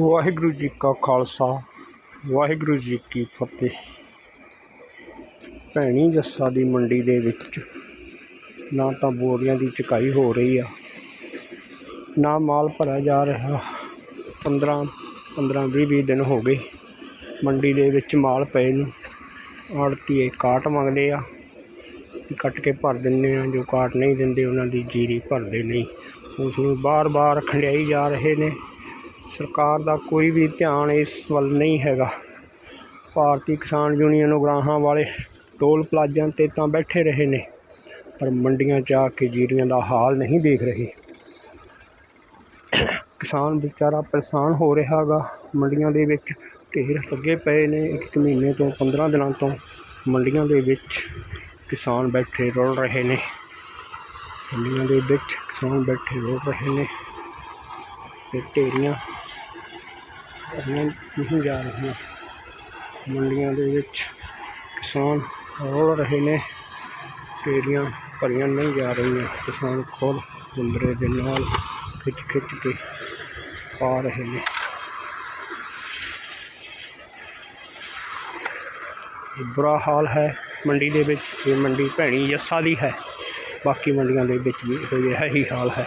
ਵਾਹਿਗੁਰੂ ਜੀ ਕਾ ਖਾਲਸਾ, ਵਾਹਿਗੁਰੂ ਜੀ ਕੀ ਫਤਿਹ। ਭੈਣੀ ਜੱਸਾ ਦੀ ਮੰਡੀ ਦੇ ਵਿੱਚ ਨਾ ਤਾਂ ਬੋਰੀਆਂ ਦੀ ਚੁਕਾਈ ਹੋ ਰਹੀ ਆ, ਨਾ ਮਾਲ ਭਰਿਆ ਜਾ ਰਿਹਾ। 15 15 20 20 ਦਿਨ ਹੋ ਗਏ ਮੰਡੀ ਦੇ ਵਿੱਚ ਮਾਲ ਪਏ ਨੂੰ। ਆੜਤੀਏ ਕਾਟ ਮੰਗਦੇ ਆ, ਕੱਟ ਕੇ ਭਰ ਦਿੰਦੇ ਆ, ਜੋ ਕਾਟ ਨਹੀਂ ਦਿੰਦੇ ਉਹਨਾਂ ਦੀ ਜੀਰੀ ਭਰਦੇ ਨਹੀਂ। ਉਸ ਨੂੰ ਬਾਰ-ਬਾਰ ਖੰਡਿਆਈ ਜਾ ਰਹੇ ਨੇ। ਸਰਕਾਰ ਦਾ ਕੋਈ ਵੀ ਧਿਆਨ ਇਸ ਵੱਲ ਨਹੀਂ ਹੈਗਾ। ਭਾਰਤੀ ਕਿਸਾਨ ਯੂਨੀਅਨ ਉਗਰਾਹਾਂ ਵਾਲੇ ਟੋਲ ਪਲਾਜ਼ਿਆਂ ਤੇ ਤਾਂ ਬੈਠੇ ਰਹੇ ਨੇ, ਪਰ ਮੰਡੀਆਂ 'ਚ ਆ ਕੇ ਜੀਰੀਆਂ ਦਾ ਹਾਲ ਨਹੀਂ ਦੇਖ ਰਹੇ। ਕਿਸਾਨ ਵਿਚਾਰਾ ਪਰੇਸ਼ਾਨ ਹੋ ਰਿਹਾ ਗਾ। ਮੰਡੀਆਂ ਦੇ ਵਿੱਚ ਢੇਰ ਲੱਗੇ ਪਏ ਨੇ। ਇੱਕ ਮਹੀਨੇ ਤੋਂ 15 ਦਿਨਾਂ ਤੋਂ ਮੰਡੀਆਂ ਦੇ ਵਿੱਚ ਕਿਸਾਨ ਬੈਠੇ ਰੁਲ ਰਹੇ ਨੇ। ਮੰਡੀਆਂ ਦੇ ਵਿੱਚ ਕਿਸਾਨ ਬੈਠੇ ਰੁਲ ਰਹੇ ਨੇ। ਤੇ ਢੇਰੀਆਂ ਭਰੀਆਂ ਨਹੀਂ ਜਾ ਰਹੀਆਂ। ਮੰਡੀਆਂ ਦੇ ਵਿੱਚ ਕਿਸਾਨ ਰੋਲ ਰਹੇ ਨੇ ਢੇਰੀਆਂ ਭਰੀਆਂ ਨਹੀਂ ਜਾ ਰਹੀਆਂ। ਕਿਸਾਨ ਖੋਲ ਜੰਦਰੇ ਦੇ ਨਾਲ ਖਿੱਚ ਖਿੱਚ ਕੇ ਪਾ ਰਹੇ ਨੇ। ਬੁਰਾ ਹਾਲ ਹੈ ਮੰਡੀ ਦੇ ਵਿੱਚ। ਇਹ ਮੰਡੀ ਭੈਣੀ ਜੱਸਾ ਦੀ ਹੈ। ਬਾਕੀ ਮੰਡੀਆਂ ਦੇ ਵਿੱਚ ਵੀ ਇਹੋ ਜਿਹਾ ਹੀ ਹਾਲ ਹੈ।